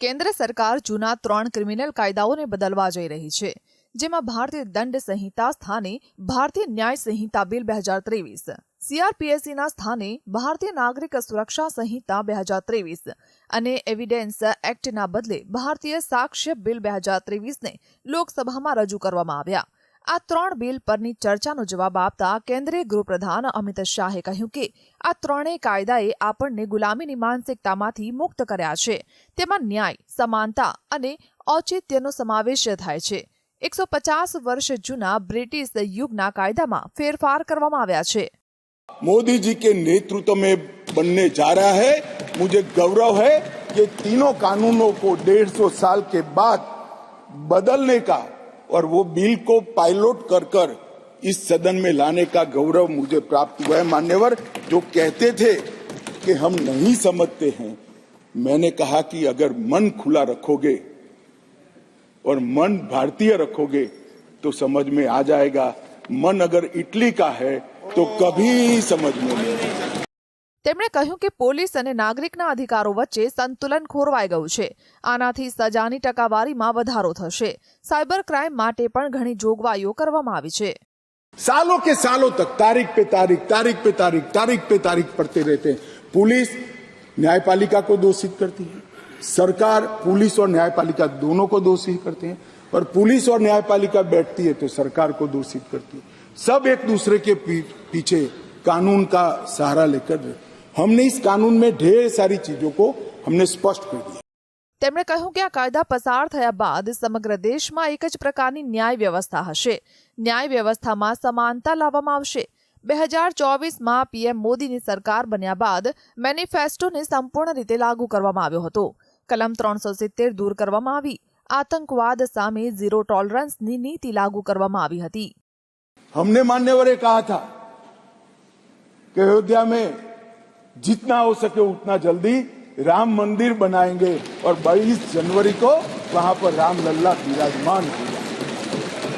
કેન્દ્ર સરકાર જૂના ત્રણ ક્રિમિનલ કાયદાઓને બદલવા જઈ રહી છે, જેમાં ભારતીય દંડ સંહિતા સ્થાને ભારતીય ન્યાય સંહિતા બિલ બે હજાર ત્રેવીસ સીઆરપીએસસીના સ્થાને ભારતીય નાગરિક સુરક્ષા સંહિતા બે હજાર ત્રેવીસ અને એવિડન્સ એક્ટના બદલે ભારતીય સાક્ષ્ય બિલ બે હજાર ત્રેવીસને લોકસભામાં રજૂ કરવામાં આવ્યા. આ ત્રણ બિલ પરની ચર્ચાનો જવાબ આપતા કેન્દ્રીય ગૃહપ્રધાન અમિત શાહે કહ્યું કે આ ત્રણેય કાયદાએ આપણને ગુલામીની માનસિકતામાંથી મુક્ત કર્યા છે તેમાં ન્યાય સમાનતા અને ઔચિત્યનો સમાવેશ થાય છે એકસો પચાસ વર્ષ જૂના બ્રિટિશ યુગના કાયદામાં ફેરફાર કરવામાં આવ્યા છે मोदी जी के नेतृत्व में बनने जा रहा है मुझे गौरव है कि तीनों कानूनों को डेढ़ सौ साल के बाद बदलने का और वो बिल को पायलट कर कर इस सदन में लाने का गौरव मुझे प्राप्त हुआ है मान्यवर, जो कहते थे कि हम नहीं समझते हैं मैंने कहा कि अगर मन खुला रखोगे और मन भारतीय रखोगे तो समझ में आ जाएगा मन अगर इटली का है तो कभी समझ में नहीं आएगा। તેમણે કહ્યું કે પોલીસ અને નાગરિકના અધિકારો વચ્ચે સંતુલન ખોરવાઈ ગયું છે આનાથી સજાની ટકાવારીમાં વધારો થશે સાયબર ક્રાઇમ માટે પણ ઘણી જોગવાઈઓ કરવામાં આવી છે सालों के सालों तक तारीख पे तारीख तारीख पे तारीख तारीख पे तारीख पढ़ते रहते हैं पुलिस न्यायपालिका को दोषित करती है सरकार पुलिस और न्यायपालिका दोनों को दोषी करते हैं और पुलिस और न्यायपालिका बैठती है तो सरकार को दोषित करती है सब एक दूसरे के पी- पीछे कानून का सहारा लेकर हमने इस कानून में ढेर सारी चीजों को हमने स्पष्ट कर दिया તેમણે કહ્યું કે આ કાયદા પસાર થયા બાદ સમગ્ર દેશમાં એક જ પ્રકારની ન્યાય વ્યવસ્થા હશે ન્યાય વ્યવસ્થામાં સમાનતા લાવવામાં આવશે બે હજાર ચોવીસમાં પીએમ મોદીની સરકાર બન્યા બાદ મેનિફેસ્ટોને સંપૂર્ણ રીતે લાગુ કરવામાં આવ્યો હતો કલમ ત્રણસો સિત્તેર દૂર કરવામાં આવી આતંકવાદ સામે ઝીરો ટોલરન્સની નીતિ લાગુ કરવામાં આવી હતી हमने मान्यवर कहा था कि अयोध्या में जितना हो सके उतना जल्दी राम मंदिर बनाएंगे और 22 जनवरी को वहां पर राम लल्ला विराजमान होगा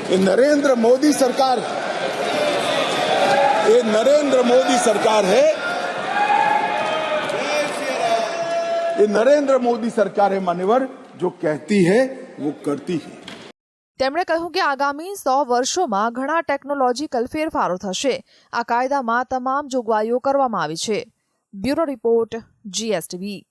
ये नरेंद्र मोदी सरकार ये नरेंद्र मोदी सरकार है ये नरेंद्र मोदी सरकार है मान्यवर जो कहती है वो करती है તેમણે કહ્યું કે આગામી સો વર્ષોમાં ઘણા ટેકનોલોજીકલ ફેરફારો થશે આ કાયદામાં તમામ જોગવાઈઓ કરવામાં આવી છે Bureau Report GSTV.